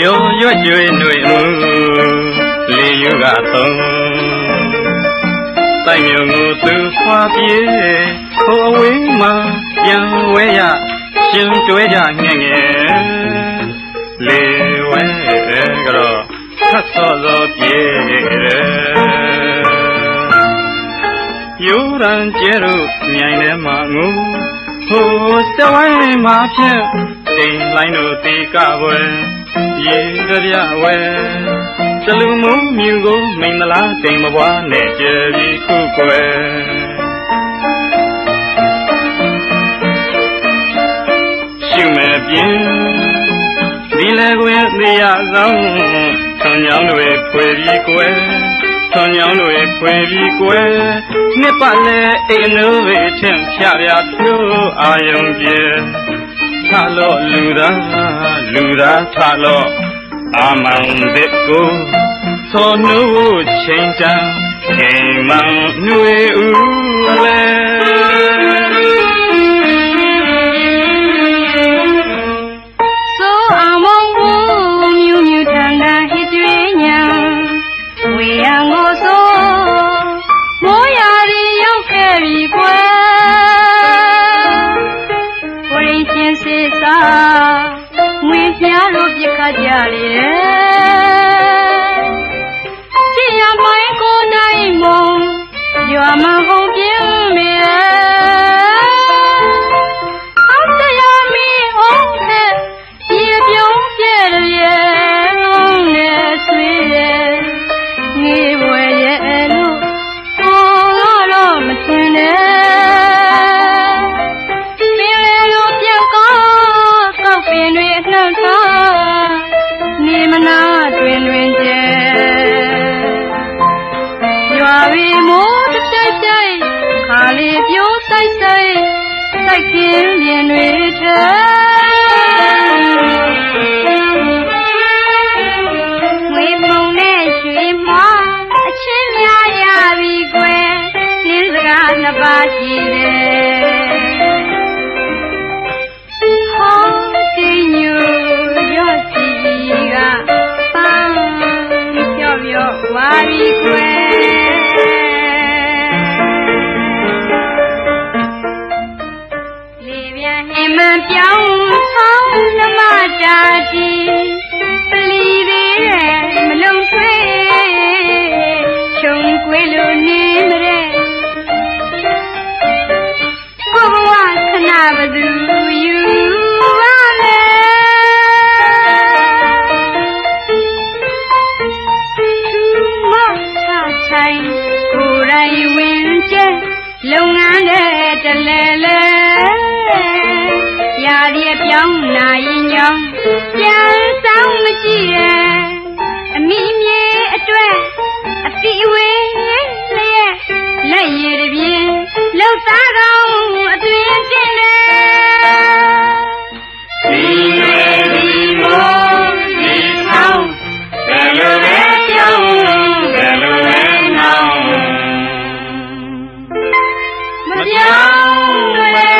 ရိုးရွရွှေနှွေမှုလေယူကသုံးတိုင်မြုံကိုသူခွာပြေခိုးအဝေးမှပြန်ဝဲရရှင်တွဲကြငဲ့ငယ်လေဝဲကတော့ခတ်စောစောပြေယူရန်ကျဲတို့မြိုင်ထဲမှာငူဟိုစဝိုင်းမှာဖြင့်တိမ်လိုင်းတို့တေကပွဲ ရေကြပြဝဲကျလူမုံမြူကိုမိန်မလားတိမ်မပွားနဲ့ကြယ်ပြီးခုကွယ်ရှုမဲ့ပြင်းဒီလေကွယ်နေရဆောင်ဆွန်ညောင်းတွေဖွေပြီးကွယ်ဆွန်ညောင်းတွေဖွေပြီးကွယ်နှစ်ပတ်လဲအိမ်နိုးပဲထင်ဖြပြဖြိုးအာယုံပြေ ထလို့လူသားလူသားထလို့အာမန်တဲ့ကိုသောနုချိန်တန်အိမ်မန်နှွေဦးလဲ စိုက်ခင်းပြင်တွေထဲငွေပုံနဲ့ရွှေမအချင်းများရပြီကွယ်နင်းစကားနှစ်ပါးရှိတယ် မပြောင်းဆောင်းနမတာတီပလီသေးရဲ့မလုံဆွေးခြုံကွေးလို့နေမတဲ့ကိုဘဝခဏဘသူယူပါလဲမထဆိုင်ကိုယ်တိုင်ဝင်ကျဲလုပ်ငန်းတဲ့တလဲလဲ ရာဒီပြောင်းနိုင်ညောင်းပြန်ဆောင်မကြည့်ရဲ့အမိမြေအတွက်အတိအဝေးလျက်လက်ရည်တပြင်းလှုပ်သားကောင်းအသွင်တင်တယ်ဒီရွယ်ဒီမောဒီဆောင်ဘယ်လိုလဲကြောင်းဘယ်လိုလဲနောင်မပြော